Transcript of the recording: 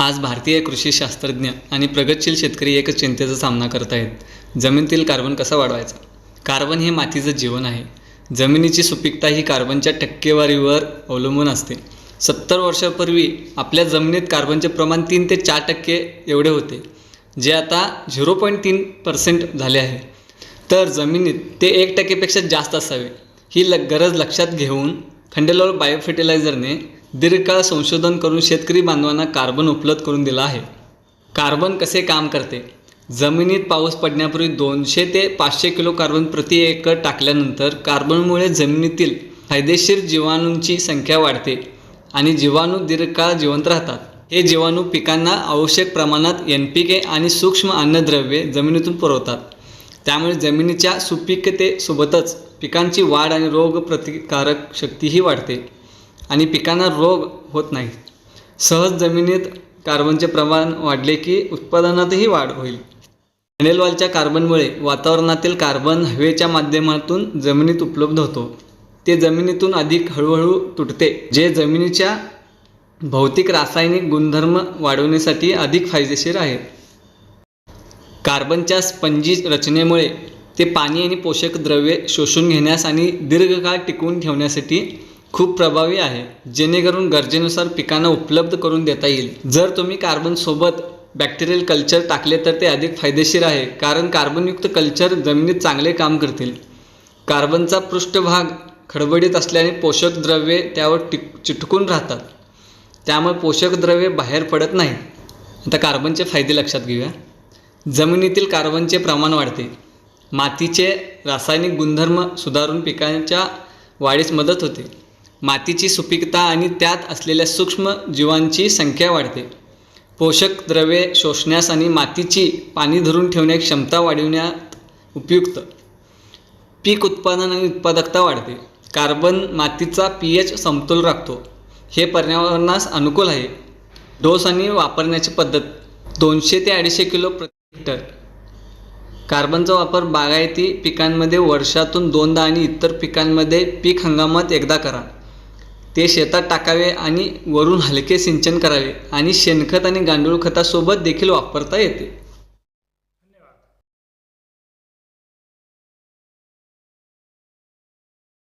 आज भारतीय कृषी शास्त्रज्ञ आणि प्रगतशील शेतकरी एकच चिंतेचा सामना करत आहेत. जमिनीतील कार्बन कसा वाढवायचा? कार्बन हे मातीचं जीवन आहे. जमिनीची सुपीकता ही कार्बनच्या टक्केवारीवर अवलंबून असते. सत्तर वर्षापूर्वी आपल्या जमिनीत कार्बनचे प्रमाण तीन ते चार टक्के एवढे होते जे आता झिरो पॉईंट तीन पर्सेंट झाले आहे. तर जमिनीत ते एक टक्केपेक्षा जास्त असावे ही ल गरज लक्षात घेऊन खंडेलवाल बायोफर्टिलायझरने दीर्घकाळ संशोधन करून शेतकरी बांधवांना कार्बन उपलब्ध करून दिला आहे. कार्बन कसे काम करते? जमिनीत पाऊस पडण्यापूर्वी दोनशे ते पाचशे किलो कार्बन प्रति एकर टाकल्यानंतर कार्बनमुळे जमिनीतील फायदेशीर जीवाणूंची संख्या वाढते आणि जीवाणू दीर्घकाळ जिवंत राहतात. हे जीवाणू पिकांना आवश्यक प्रमाणात एन पी के आणि सूक्ष्म अन्नद्रव्ये जमिनीतून पुरवतात. त्यामुळे जमिनीच्या सुपीकतेसोबतच पिकांची वाढ आणि रोग प्रतिकारक शक्तीही वाढते. आणि पिकांना रोग होत नाही सहज जमिनीत कार्बनचे प्रमाण वाढले की उत्पादनातही वाढ होईल. खंडेलवालच्या कार्बनमुळे वातावरणातील कार्बन हवेच्या माध्यमातून जमिनीत उपलब्ध होतो. ते जमिनीतून अधिक हळूहळू तुटते जे जमिनीच्या भौतिक रासायनिक गुणधर्म वाढवण्यासाठी अधिक फायदेशीर आहे. कार्बनच्या स्पंजी रचनेमुळे ते पाणी आणि पोषक द्रव्ये शोषून घेण्यास आणि दीर्घकाळ टिकवून ठेवण्यासाठी खूप प्रभावी आहे. जेणेकरून गरजेनुसार पिकांना उपलब्ध करून देता येईल. जर तुम्ही कार्बनसोबत बॅक्टेरियल कल्चर टाकले तर ते अधिक फायदेशीर आहे कारण कार्बनयुक्त कल्चर जमिनीत चांगले काम करतील. कार्बनचा पृष्ठभाग खडबडीत असल्याने पोषक द्रव्ये त्यावर टिक चिटकून राहतात. त्यामुळे पोषक द्रव्ये बाहेर पडत नाहीत. आता कार्बनचे फायदे लक्षात घेऊया. जमिनीतील कार्बनचे प्रमाण वाढते. मातीचे रासायनिक गुणधर्म सुधारून पिकांच्या वाढीस मदत होते. मातीची सुपीकता आणि त्यात असलेल्या सूक्ष्म जीवांची संख्या वाढते. पोषक द्रव्ये शोषण्यास आणि मातीची पाणी धरून ठेवण्याची क्षमता वाढविण्यात उपयुक्त. पीक उत्पादन आणि उत्पादकता वाढते. कार्बन मातीचा पी एच समतोल राखतो. हे पर्यावरणास अनुकूल आहे. डोस आणि वापरण्याची पद्धत दोनशे ते अडीचशे किलो प्रति हेक्टर कार्बनचा वापर बागायती पिकांमध्ये वर्षातून दोनदा आणि इतर पिकांमध्ये पीक हंगामात एकदा करा. ते शेतात टाकावे आणि वरून हलके सिंचन करावे आणि शेणखत आणि गांडूळ खतासोबत देखील वापरता येते.